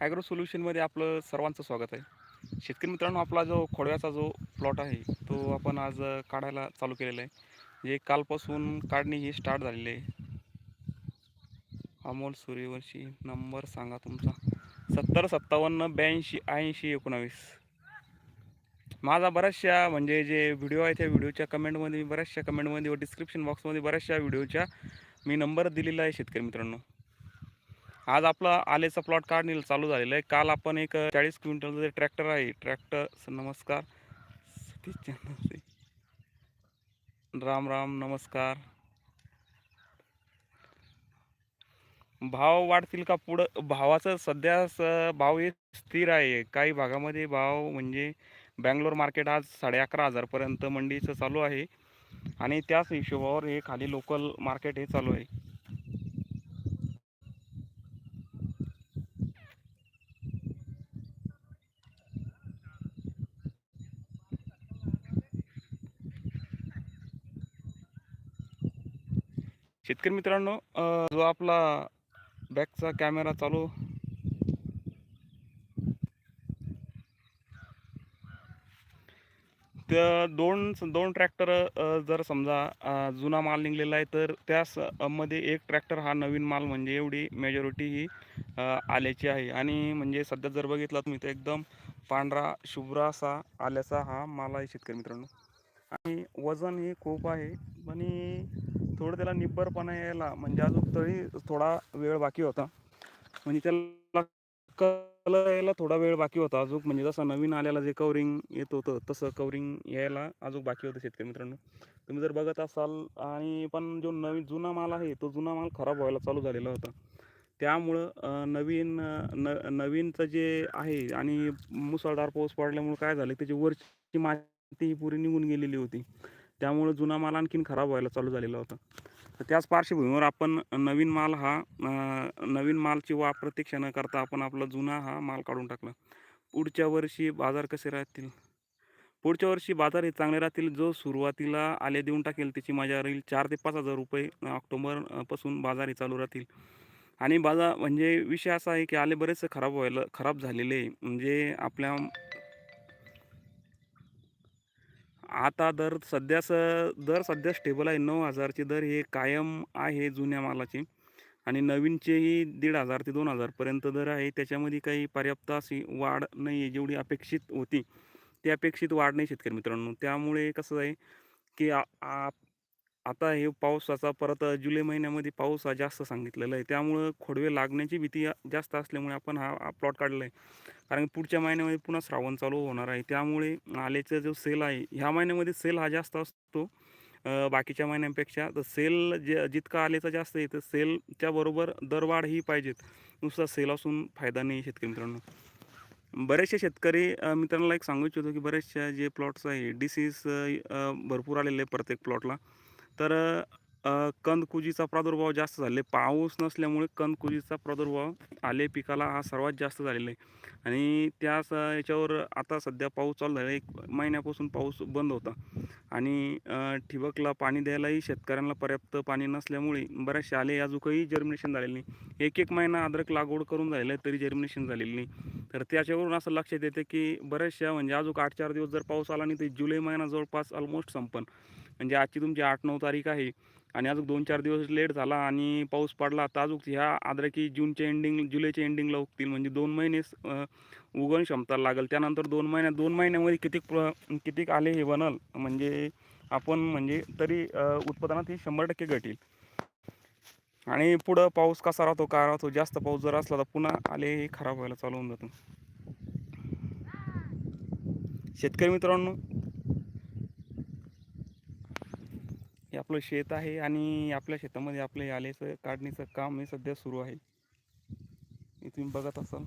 Agro सोल्युशनमध्ये आपलं सर्वांचं स्वागत आहे. शेतकरी मित्रांनो आपला जो खोडव्याचा जो प्लॉट आहे तो आपण आज काढायला चालू केलेला आहे. जे कालपासून काढणी ही स्टार्ट झालेली आहे. अमोल सूर्यवंशी नंबर सांगा तुमचा. सत्तर सत्तावन्न ब्याऐंशी ऐंशी एकोणावीस. माझा बऱ्याचशा म्हणजे जे व्हिडिओ आहे त्या व्हिडिओच्या कमेंटमध्ये बऱ्याचशा कमेंटमध्ये व डिस्क्रिप्शन बॉक्समध्ये बऱ्याचशा व्हिडिओच्या मी नंबर दिलेला आहे शेतकरी मित्रांनो. आज आपला आलेचा प्लॉट काढणीला चालू झालेला आहे. काल आपण एक चाळीस क्विंटलचं जे ट्रॅक्टर आहे ट्रॅक्टर नमस्कार. सतीश राम राम नमस्कार. भाव वाढतील का पुढं? भावाचं सध्या स- भाव हे स्थिर आहे. काही भागामध्ये भाव म्हणजे बँगलोर मार्केट आज साडे अकरा हजारपर्यंत मंडीचं चालू आहे. आणि त्याच हिशोबावर हे खाली लोकल मार्केट हे चालू आहे. शेतकरी मित्रांनो जो आपला बॅकचा कॅमेरा चालू. त्या दोन दोन ट्रॅक्टर जर समजा जुना माल निघलेला आहे तर त्या मध्ये एक ट्रॅक्टर हा नवीन माल म्हणजे एवढी मेजॉरिटी ही आल्याची आहे. आणि म्हणजे सध्या जर बघितला तुम्ही तर एकदम पांढरा शुभ्र असा आल्याचा हा माल आहे शेतकरी मित्रांनो. आणि वजन हे खूप आहे. आणि थोडं त्याला निब्बरपणा यायला म्हणजे अजून तरी थोडा वेळ बाकी होता. म्हणजे त्याला कलर यायला थोडा वेळ बाकी होता अजून. म्हणजे जसं नवीन आल्याला जे कवरिंग येत होतं तसं कवरिंग यायला अजून बाकी होतं शेतकरी मित्रांनो. तुम्ही जर बघत असाल आणि पण जो नवीन जुना माल आहे तो जुना माल खराब व्हायला चालू झालेला होता. त्यामुळं नवीन न नवीनचं जे आहे आणि मुसळधार पाऊस पडल्यामुळं काय झालं त्याची वरची माती ही पुरी निघून गेलेली होती. त्यामुळं जुना माल आणखीन खराब व्हायला चालू झालेला होता. तर त्याच पार्श्वभूमीवर आपण नवीन माल हा नवीन मालची वा प्रतीक्षा न करता आपण आपला जुना हा माल काढून टाकला. पुढच्या वर्षी बाजार कसे राहतील? पुढच्या वर्षी बाजार हे चांगले राहतील. जो सुरुवातीला आले देऊन टाकेल त्याची मजा राहील चार ते पाच हजार रुपये ऑक्टोबरपासून बाजार हे चालू राहतील. आणि बाजार म्हणजे विषय असा आहे की आले बरेचसे खराब व्हायला खराब झालेले आहे. म्हणजे आपल्या आता दर सध्याच दर सध्या स्टेबल आहे. नऊ हजारचे दर हे कायम आहे जुन्या मालाचे. आणि नवीनचेही दीड हजार ते दोन हजारपर्यंत दर आहे. त्याच्यामध्ये काही पर्याप्त अशी वाढ नाही आहे जेवढी अपेक्षित होती. ती अपेक्षित वाढ नाही शेतकरी मित्रांनो. त्यामुळे कसं आहे की आ- आ- आता हे पावसाचा परत जुलै महिन्यामध्ये पाऊस हा जास्त सांगितलेला आहे. त्यामुळं खोडवे लागण्याची भीती जास्त असल्यामुळे आपण हा प्लॉट काढला आहे. कारण पुढच्या महिन्यामध्ये पुन्हा श्रावण चालू होणार आहे. त्यामुळे आलेचा जो सेल आहे ह्या महिन्यामध्ये सेल हा जास्त असतो बाकीच्या महिन्यांपेक्षा. तर सेल जे जितका आलेचा जास्त आहे तर सेलच्या बरोबर दरवाढ ही पाहिजेत. नुसता सेल असून फायदा नाही शेतकरी मित्रांनो. बरेचसे शेतकरी मित्रांना एक सांगू इच्छितो की बरेचशा जे प्लॉट्स आहे डिसीज भरपूर आलेले आहे प्रत्येक प्लॉटला तर कंदकुजीचा प्रादुर्भाव जास्त झाले. पाऊस नसल्यामुळे कंदकुजीचा प्रादुर्भाव आले पिकाला हा सर्वात जास्त झालेला आहे. आणि त्याच याच्यावर आता सध्या पाऊस चालू झाला. एक महिन्यापासून पाऊस बंद होता. आणि ठिबकला पाणी द्यायलाही शेतकऱ्यांना पर्याप्त पाणी नसल्यामुळे बऱ्याचशे आले. अजूनही जर्मिनेशन झालेलं नाही. एक एक महिना अद्रक लागवड करून झालेलं आहे तरी जर्मिनेशन झालेलं नाही. तर त्याच्यावरून असं लक्षात येते की बऱ्याचशा म्हणजे अजून आठ चार दिवस जर पाऊस आला नाही तर जुलै महिना जवळपास ऑलमोस्ट संपन. म्हणजे आजची तुमची आठ नऊ तारीख आहे आणि अजून दोन चार दिवस लेट झाला आणि पाऊस पडला तर अजून ह्या आद्रकी जूनच्या एंडिंग जुलैच्या एंडिंगला उगतील. म्हणजे दोन महिने उगण क्षमता लागेल. त्यानंतर दोन महिन्यात दोन महिन्यामध्ये किती कितीक आले हे बनल? म्हणजे आपण म्हणजे तरी उत्पादनात ही शंभर टक्के घटेल. आणि पुढं पाऊस कसा राहतो काय राहतो जास्त पाऊस जर असला तर पुन्हा आले हे खराब व्हायला चालू होऊन जातं. शेतकरी मित्रांनो हे आपलं शेत आहे आणि आपल्या शेतामध्ये आपले आलेचं काढणीचं काम हे सध्या सुरू आहे. हे तुम्ही बघत असाल.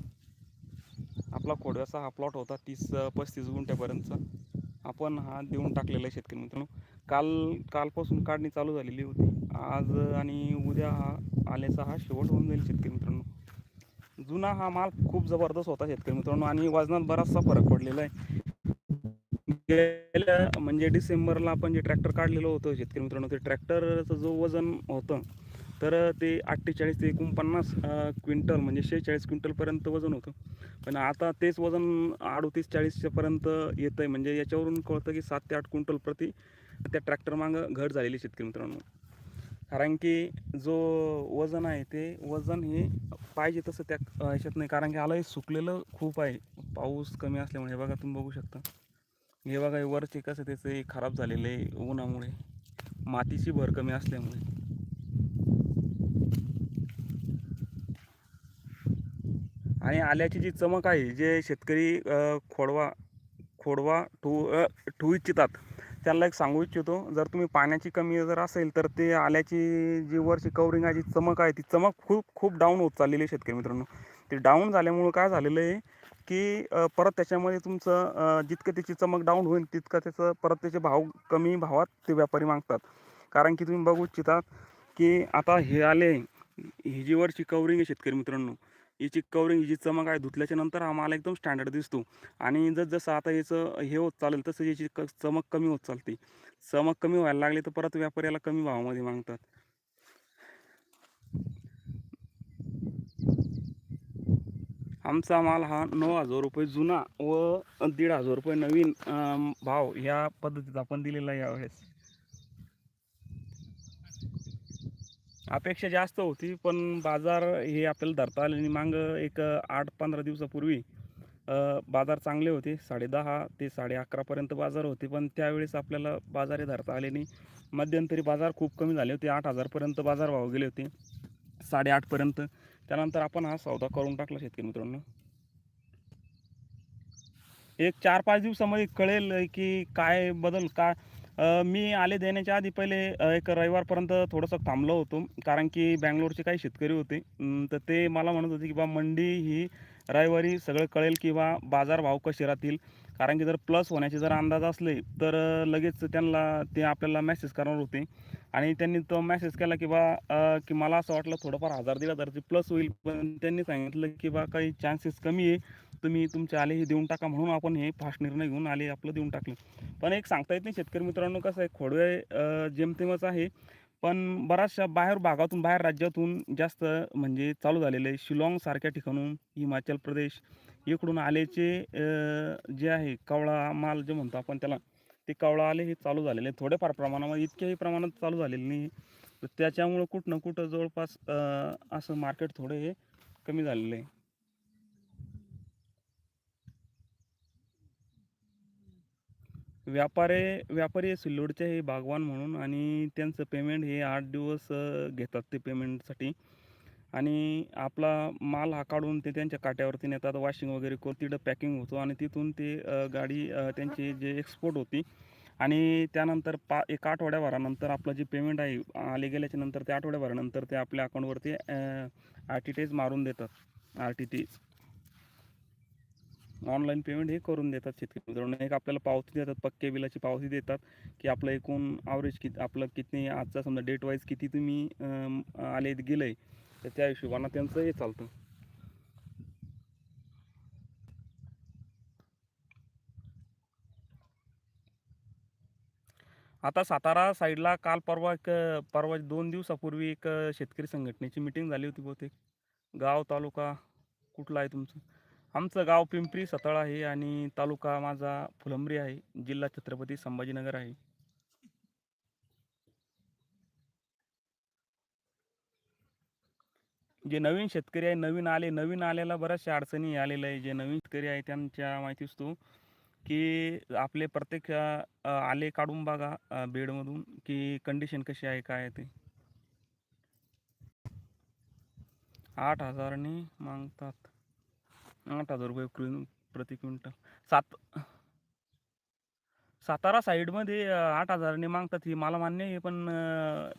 आपला खोडव्याचा हा प्लॉट होता तीस पस्तीस गुंठ्यापर्यंतचा. आपण हा देऊन टाकलेला आहे शेतकरी मित्रांनो. काल कालपासून काढणी चालू झालेली होती. आज आणि उद्या हा आल्याचा हा शेवट होऊन जाईल शेतकरी मित्रांनो. जुना हा माल खूप जबरदस्त होता शेतकरी मित्रांनो आणि वजनात बराचसा फरक पडलेला आहे. गेल्या म्हणजे डिसेंबरला आपण जे ट्रॅक्टर काढलेलं होतं शेतकरी मित्रांनो ते ट्रॅक्टरचं जो वजन होतं तर ते अठ्ठेचाळीस ते एकोणपन्नास क्विंटल म्हणजे शेहेचाळीस क्विंटलपर्यंत वजन होतं. पण आता तेच वजन अडोतीस चाळीसच्यापर्यंत येतं आहे म्हणजे याच्यावरून कळतं की सात ते आठ क्विंटल प्रति त्या ट्रॅक्टर मागं घट झालेली आहे शेतकरी मित्रांनो. कारण की जो वजन आहे ते वजन हे पाहिजे तसं त्या ह्याच्यात नाही कारण की आलं हे सुकलेलं खूप आहे. पाऊस कमी असल्यामुळे बघा तुम्ही बघू शकता. हे बघा हे वरचे कसं त्याचं खराब झालेलं आहे उन्हामुळे. मातीची भर कमी असल्यामुळे. आणि आल्याची जी चमक आहे जे शेतकरी खोडवा खोडवा ठू ठू इच्छितात त्यांना एक सांगू इच्छितो जर तुम्ही पाण्याची कमी जर असेल तर ते आल्याची जी वरची कवरिंग आहे जी चमक आहे ती चमक खूप खूप डाऊन होत चाललेली आहे शेतकरी मित्रांनो. ती डाऊन झाल्यामुळं काय झालेलं आहे की परत त्याच्यामध्ये तुमचं जितकं त्याची चमक डाऊन होईल तितकं त्याचं परत त्याचे भाव कमी भावात ते व्यापारी मागतात. कारण की तुम्ही बघू इच्छितात की आता हे आले ही जी वरची कवरिंग आहे शेतकरी मित्रांनो हिची कवरिंग हिची चमक आहे धुतल्याच्या नंतर हा माल एकदम स्टँडर्ड दिसतो. आणि जर जसं आता याचं हे होत चालेल तसं याची क चमक कमी होत चालते. चमक कमी व्हायला लागली तर परत व्यापाऱ्याला कमी भावामध्ये मागतात. आमचा माल हा नऊ हजार रुपये जुना व दीड हजार रुपये नवीन भाव ह्या पद्धतीत आपण दिलेला यावेळेस अपेक्षा जास्त होती पण बाजार हे आपल्याला धरता आले आणि मांग एक आठ पंधरा दिवसापूर्वी बाजार चांगले होते. साडेदहा ते साडे अकरापर्यंत बाजार होते पण त्यावेळेस आपल्याला बाजार हे धरता आले नाही. मध्यंतरी बाजार खूप कमी झाले होते. आठ हजारपर्यंत बाजार भाव गेले होते. साडेआठपर्यंत त्यानंतर आपण हा सौदा करून टाकला शेतकरी मित्रांनो. एक चार पाच दिवसामध्ये कळेल की काय बदल काय मी आले देण्याच्या आधी पहिले एक रविवारपर्यंत थोडंसं थांबलो होतो. कारण की बँगलोरचे काही शेतकरी होते. तर ते मला म्हणत होते की बा मंडी ही रविवारी सगळं कळेल की बा बाजारभाव कसे राहतील? कारण की जर प्लस होण्याचे जर अंदाज असले तर लगेच त्यांना ते आपल्याला मेसेज करणार होते. आणि त्यांनी तो मेसेज केला की बा की मला असं वाटलं थोडंफार हजार दीड हजारची प्लस होईल. पण त्यांनी सांगितलं की बा काही चान्सेस कमी आहे. तुम्ही तुमचे आले हे देऊन टाका म्हणून आपण हे फास्ट निर्णय घेऊन आले आपलं देऊन टाकलं. पण एक सांगता येत नाही शेतकरी मित्रांनो कसं आहे खोडवे जेमतेमच आहे पण बऱ्याचशा बाहेर भागातून बाहेर राज्यातून जास्त म्हणजे चालू झालेलं आहे. शिलाँगसारख्या ठिकाणून हिमाचल प्रदेश इकडून आलेचे जे आहे कवळा माल जे म्हणतो आपण त्याला ते कवळा आले हे चालू झालेले आहे थोड्याफार प्रमाणामध्ये इतक्याही प्रमाणात चालू झालेले नाही. तर त्याच्यामुळं कुठं ना कुठं जवळपास असं मार्केट थोडं हे कमी झालेलं आहे. व्यापारी व्यापारी सिल्लोडचे हे बागवान म्हणून आणि त्यांचं पेमेंट हे आठ दिवस घेतात ते पेमेंटसाठी आणि आपला माल हा काढून ते त्यांच्या काट्यावरती नेतात वॉशिंग वगैरे करून तिथं पॅकिंग होतो आणि तिथून ते गाडी त्यांची जे एक्सपोर्ट होती आणि त्यानंतर पा एक आठवड्याभरानंतर आपलं जे पेमेंट आहे आले गेल्याच्यानंतर ते आठवड्याभरानंतर ते आपल्या अकाउंटवरती आर टी टीज मारून देतात. आर टी टीज ऑनलाईन पेमेंट हे करून देतात शेतकरी मित्रांनो. एक आपल्याला पावती देतात पक्के बिलाची पावती देतात की आपलं एकूण ॲव्हरेज किती आपलं किती आजचा समजा डेट वाईज किती तुम्ही आले गेलं आहे तर त्या हिशोबानं त्यांचं हे चालतं. आता सातारा साईडला काल परवा एक परवा दोन दिवसापूर्वी एक शेतकरी संघटनेची मिटिंग झाली होती बहुतेक. गाव तालुका कुठला आहे तुमचं? आमचं गाव पिंपरी सतळ आहे आणि तालुका माझा फुलंब्री आहे. जिल्हा छत्रपती संभाजीनगर आहे. जे नवीन शेतकरी आहे नवीन आले नवीन आलेला बऱ्याचशा अडचणी आलेल्या आहे जे नवीन शेतकरी आहे त्यांच्या माहिती असतो की आपले प्रत्येक आले काढून बघा बेडमधून की कंडिशन कशी आहे काय आहे ते. आठ हजारांनी मागतात. आठ हजार रुपये क्विं प्रति क्विंटल. सात सातारा साईडमध्ये आठ हजाराने मागतात ही मला मान्य आहे पण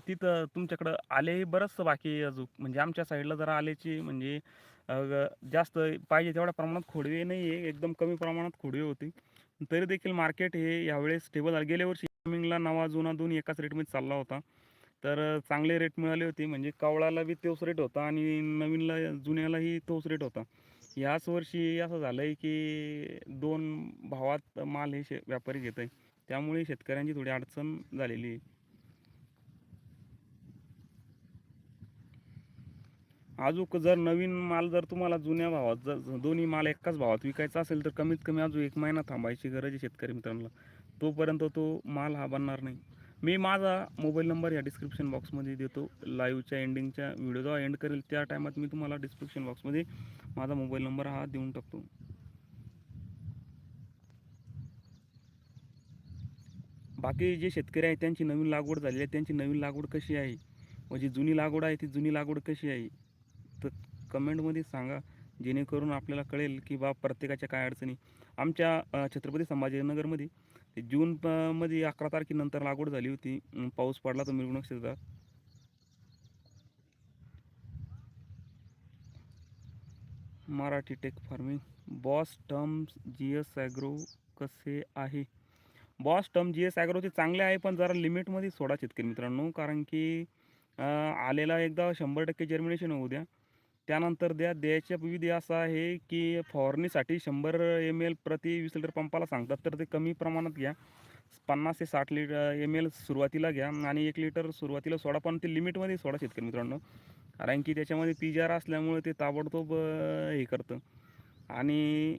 तिथं तुमच्याकडं आले बरंचसं बाकी अजून. म्हणजे आमच्या साईडला जरा आल्याची म्हणजे ग- जास्त पाहिजे तेवढ्या प्रमाणात खोडवे नाही आहे एकदम कमी प्रमाणात खोडवे होते. तरी देखील मार्केट हे यावेळेस स्टेबल झालं. गेल्या वर्षी टायमिंगला नवा जुना दोन एकाच रेटमध्ये चालला होता. तर चांगले रेट मिळाले होते. म्हणजे कवळाला बी तोच रेट होता आणि नवीनला जुन्यालाही तोच रेट होता. याच वर्षी असं झालं आहे की दोन भावात माल हे शे व्यापारी घेत आहे त्यामुळे शेतकऱ्यांची थोडी अडचण झालेली आहे. अजूक जर नवीन माल जर तुम्हाला जुन्या भावात जर दोन्ही माल एकाच भावात विकायचा असेल तर कमीत कमी अजून एक महिना थांबायची गरज आहे शेतकरी मित्रांना. तोपर्यंत तो माल हा बनणार नाही. मी माझा मोबाईल नंबर या डिस्क्रिप्शन बॉक्समध्ये देतो. लाईव्हच्या एंडिंगच्या व्हिडिओ जेव्हा एंड करेल त्या टायमात मी तुम्हाला डिस्क्रिप्शन बॉक्समध्ये माझा मोबाईल नंबर हा देऊन टाकतो. बाकी जे शेतकरी आहेत त्यांची नवीन लागवड झालेली आहे त्यांची नवीन लागवड कशी आहे? व जी जुनी लागवड आहे ती जुनी लागवड कशी आहे? तर कमेंटमध्ये सांगा जेणेकरून आपल्याला कळेल की बा प्रत्येकाच्या काय अडचणी. आमच्या छत्रपती संभाजीनगरमध्ये ते जून मध्ये अकरा तारखेनंतर लागवड झाली होती. पाऊस पडला तर मिरवणूक क्षेत्रात Marathi tech farming. Boss term G S agro कसे आहे? बॉस टर्म जी एस ॲग्रोचे चांगले आहे पण जरा लिमिटमध्ये सोडा शेतकरी मित्रांनो. कारण की आलेला एकदा शंभर टक्के जर्मिनेशन होऊ द्या. त्यानंतर द्या द्यायच्या विधी असा आहे की फवारणीसाठी शंभर एम एल प्रति वीस लिटर पंपाला सांगतात. तर ते कमी प्रमाणात घ्या. पन्नास ते साठ लिटर एम एल सुरुवातीला घ्या आणि एक लिटर सुरुवातीला सोडा पण ते लिमिटमध्ये सोडा शेतकरी मित्रांनो. कारण की त्याच्यामध्ये पी जी आर असल्यामुळे ते ताबडतोब हे करतं. आणि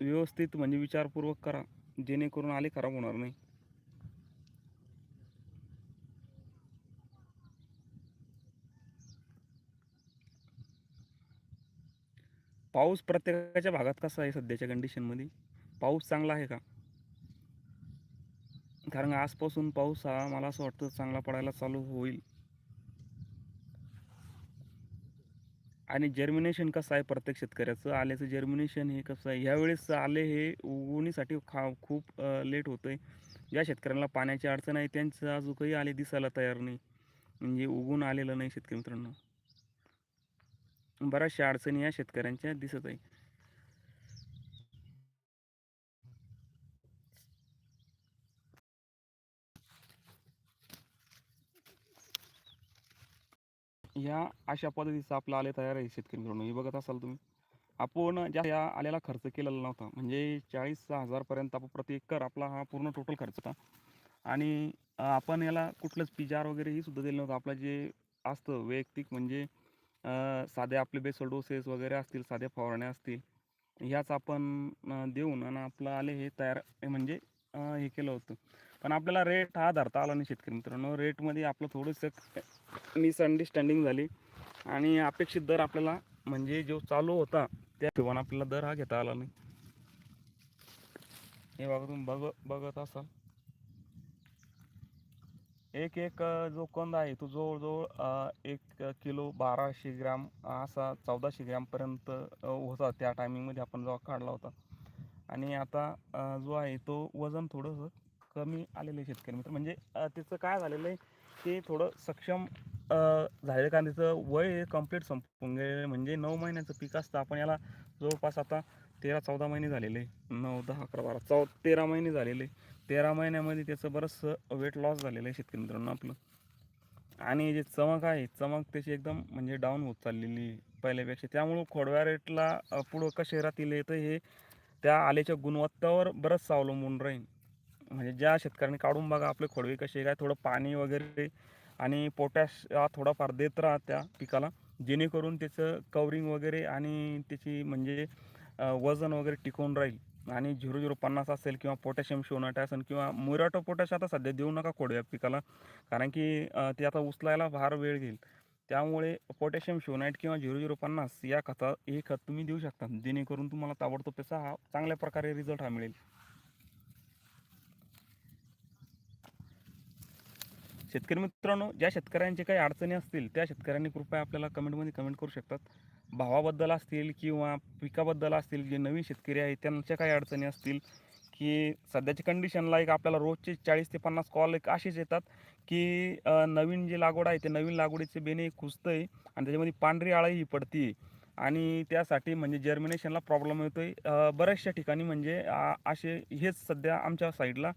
व्यवस्थित म्हणजे विचारपूर्वक करा. जेणेकरून आले खराब होणार नाही. पाऊस प्रत्येकाच्या भागात कसा आहे सध्याच्या कंडिशनमध्ये पाऊस चांगला आहे का? कारण आजपासून पाऊस हा मला असं वाटतं चांगला पडायला चालू होईल. आणि जर्मिनेशन कसं आहे प्रत्येक शेतकऱ्याचं? आल्याचं जर्मिनेशन हे कसं आहे? ह्यावेळेस आले हे उगवणीसाठी खा खूप लेट होतं आहे ज्या शेतकऱ्यांना पाण्याची अडचण आहे त्यांचं अजूनही आले दिसायला तयार नाही. म्हणजे उगून आलेलं नाही शेतकरी मित्रांनो. बऱ्याचशा अडचणी या शेतकऱ्यांच्या दिसत आहे. ह्या अशा पद्धतीचं आपलं आले तयार आहे शेतकरी मित्रांनो. हे बघत असाल तुम्ही आपण ज्या या आल्याला खर्च केलेला नव्हता म्हणजे चाळीस हजारपर्यंत आपण प्रति एकर आपला हा पूर्ण टोटल खर्च होता. आणि आपण याला कुठलंच पिजार वगैरे ही सुद्धा दिलं नव्हतं. आपलं जे असतं वैयक्तिक म्हणजे साधे आपले बेसल डोसेस वगैरे असतील साध्या फवारण्या असतील ह्याच आपण देऊन आणि आपलं आले हे तयार म्हणजे हे केलं होतं. पण आपल्याला रेट हा धरता आला नाही शेतकरी मित्रांनो. रेटमध्ये आपलं थोडंसं मिसअंडरस्टँडिंग झाली आणि अपेक्षित दर आपल्याला म्हणजे जो चालू होता त्या हिशोबाने आपल्याला दर हा घेता आला नाही. हे बघा तुम्ही बघ बघत असाल. एक एक जो कंद आहे तो जवळजवळ एक किलो बाराशे ग्रॅम असा चौदाशे ग्रॅमपर्यंत होता त्या टायमिंगमध्ये आपण जेव्हा काढला होता. आणि आता जो आहे तो वजन थोडंसं कमी आलेलं आहे शेतकरी मित्र. म्हणजे त्याचं काय झालेलं आहे ते थोडं सक्षम झालेलं कारण त्याचं वय कंप्लीट संपून गेलेलं म्हणजे नऊ महिन्याचं पीक असतं. आपण याला जवळपास आता तेरा चौदा महिने झालेले नऊ दहा अकरा बारा चौ तेरा महिने झालेले आहे. तेरा महिन्यामध्ये त्याचं बरंचसं वेट लॉस झालेलं आहे शेतकरी मित्रांनो आपलं. आणि जे चमक आहे चमक त्याची एकदम म्हणजे डाऊन होत चाललेली आहे पहिल्यापेक्षा. त्यामुळं खोडव्या रेटला पुढं कसे राहतील येतं हे त्या आल्याच्या गुणवत्तावर बरंच अवलंबून राहील. म्हणजे ज्या शेतकऱ्यांनी काढून बघा आपले खोडवे कसे काय थोडं पाणी वगैरे आणि पोटॅश हा थोडाफार देत राहा त्या पिकाला. जेणेकरून त्याचं कवरिंग वगैरे आणि त्याची म्हणजे वजन वगैरे टिकून राहील. आणि झिरो झिरो पन्नास असेल किंवा पोटॅशियम शोनाट असेल किंवा मुराटो पोटॅश आता सध्या देऊ नका कोडव्या पिकाला. कारण की ते आता उचलायला फार वेळ घेईल. त्यामुळे पोटॅशियम शिवनाईट किंवा झिरो झिरो पन्नास या खता हे खत तुम्ही देऊ शकता. जेणेकरून तुम्हाला ताबडतोब त्याचा हा चांगल्या प्रकारे रिझल्ट हा मिळेल. शेतकरी मित्रांनो ज्या शेतकऱ्यांचे काही अडचणी असतील त्या शेतकऱ्यांनी कृपया आपल्याला कमेंटमध्ये कमेंट करू शकतात. भावाबद्दल असतील किंवा पिकाबद्दल असतील जे नवीन शेतकरी आहेत त्यांच्या काही अडचणी असतील की सध्याची कंडिशनला एक आपल्याला रोजचे चाळीस ते पन्नास कॉल एक असेच येतात की नवीन जे लागवड आहे ते नवीन लागवडीचे बेणे खुजतं आहे आणि त्याच्यामध्ये पांढरी आळी ही आणि त्यासाठी म्हणजे जर्मिनेशनला प्रॉब्लेम येतो आहे बऱ्याचशा ठिकाणी म्हणजे असे हेच सध्या आमच्या साईडला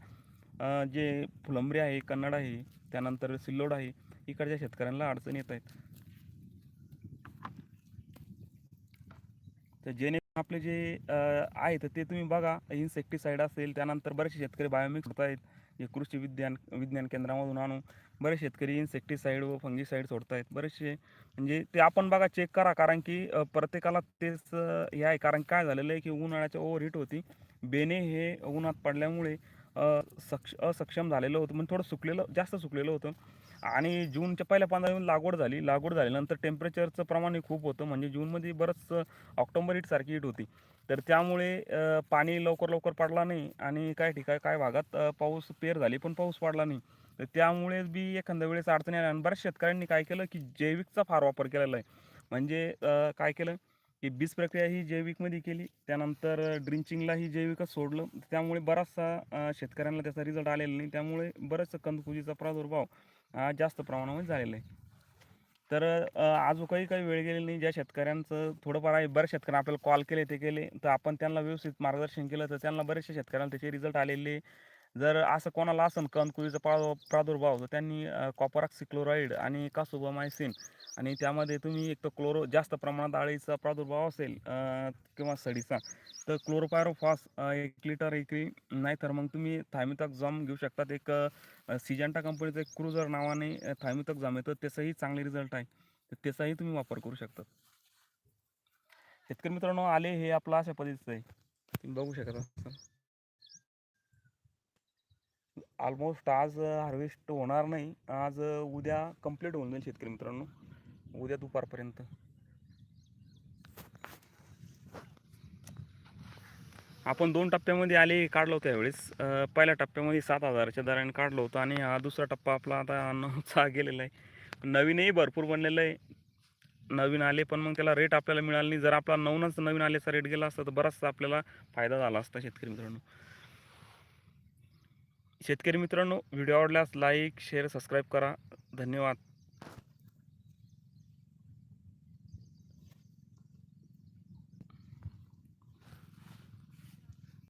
जे फुलंबरी आहे कन्नड आहे त्यानंतर सिल्लोड आहे इकडच्या शेतकऱ्यांना अडचणी येत आहेत. तर जेणेकरून आपले जे आहेत ते तुम्ही बघा. इन्सेक्टिसाईड असेल त्यानंतर बरेचसे शेतकरी बायोमिक्स होत आहेत जे कृषी विज्ञान विज्ञान केंद्रामधून आणून बरेच शेतकरी इन्सेक्टिसाईड व फंगिसाईड सोडत आहेत बरेचसे म्हणजे ते आपण बघा चेक करा. कारण की प्रत्येकाला तेच हे आहे. कारण काय झालेलं आहे की उन्हाळ्याच्या ओव्हर हीट होती. बेने हे उन्हात पडल्यामुळे सक्ष असक्षम झालेलं होतं. म्हणजे थोडं सुकलेलं जास्त सुकलेलं होतं. आणि जूनच्या पहिल्या पंधरा येऊन लागवड झाली. लागवड झाल्यानंतर टेम्परेचरचं प्रमाणही खूप होतं. म्हणजे जूनमध्ये बरंच ऑक्टोबर हीटसारखी हीट होती. तर त्यामुळे पाणी लवकर लवकर पडला नाही आणि काही ठिकाणी काय भागात पाऊस पेर झाली पण पाऊस पडला नाही. तर त्यामुळे बी एखाद्या वेळेस अडचणी आल्या आणि बऱ्याच शेतकऱ्यांनी काय केलं की जैविकचा फार वापर केलेला आहे. म्हणजे काय केलं की बीज प्रक्रिया ही जैविकमध्ये केली. त्यानंतर ड्रिंचिंगला ही जैविकच सोडलं. त्यामुळे बराचसा शेतकऱ्यांना त्याचा रिझल्ट आलेला नाही. त्यामुळे बरंच कंदकुजीचा प्रादुर्भाव जास्त प्रमाणामध्ये झालेलं आहे. तर आजू अजून काही काही वेळ गेलेली नाही. ज्या शेतकऱ्यांचं थोडंफार आहे बऱ्याच शेतकऱ्यांना आपल्याला कॉल केले ते केले. तर आपण त्यांना व्यवस्थित मार्गदर्शन केलं तर त्यांना बरेचशा शेतकऱ्यांना त्याचे रिझल्ट आलेले. जर असं कोणाला असेल कणकुळीचा प्रा प्रादुर्भाव तर त्यांनी कॉपरॉक्सिक्लोराईड आणि कासोबामायसिन आणि त्यामध्ये तुम्ही एक तर क्लोरो जास्त प्रमाणात आळीचा प्रादुर्भाव असेल किंवा सडीचा तर क्लोरोपायरोफॉस एक लिटर एकली नाही तर मग तुम्ही थायमिथॉक जॉम घेऊ शकतात. एक सिजंटा कंपनीचं एक क्रुझर नावाने थायमिथॉक जॉम येतं त्याचाही चांगले रिझल्ट आहे. तर त्याचाही तुम्ही वापर करू शकता. शेतकरी मित्रांनो आले हे आपलं अशा पद्धतीचं आहे. तुम्ही बघू शकता ऑलमोस्ट आज हार्वेस्ट होणार नाही. आज उद्या कंप्लीट होऊन जाईल शेतकरी मित्रांनो. उद्या दुपारपर्यंत. आपण दोन टप्प्यामध्ये आले काढलं होतं यावेळेस. पहिल्या टप्प्यामध्ये सात हजाराच्या दराने काढलं होतं आणि हा दुसरा टप्पा आपला आता नऊचा गेलेला आहे. नवीनही भरपूर बनलेलं आहे. नवीन आले पण मग त्याला रेट आपल्याला मिळाला नाही. जर आपला नऊनच नवीन आल्याचा रेट गेला असता तर बराचसा आपल्याला फायदा झाला असता शेतकरी मित्रांनो. शेतकरी मित्रांनो व्हिडिओ आवडल्यास लाईक शेअर सबस्क्राईब करा. धन्यवाद.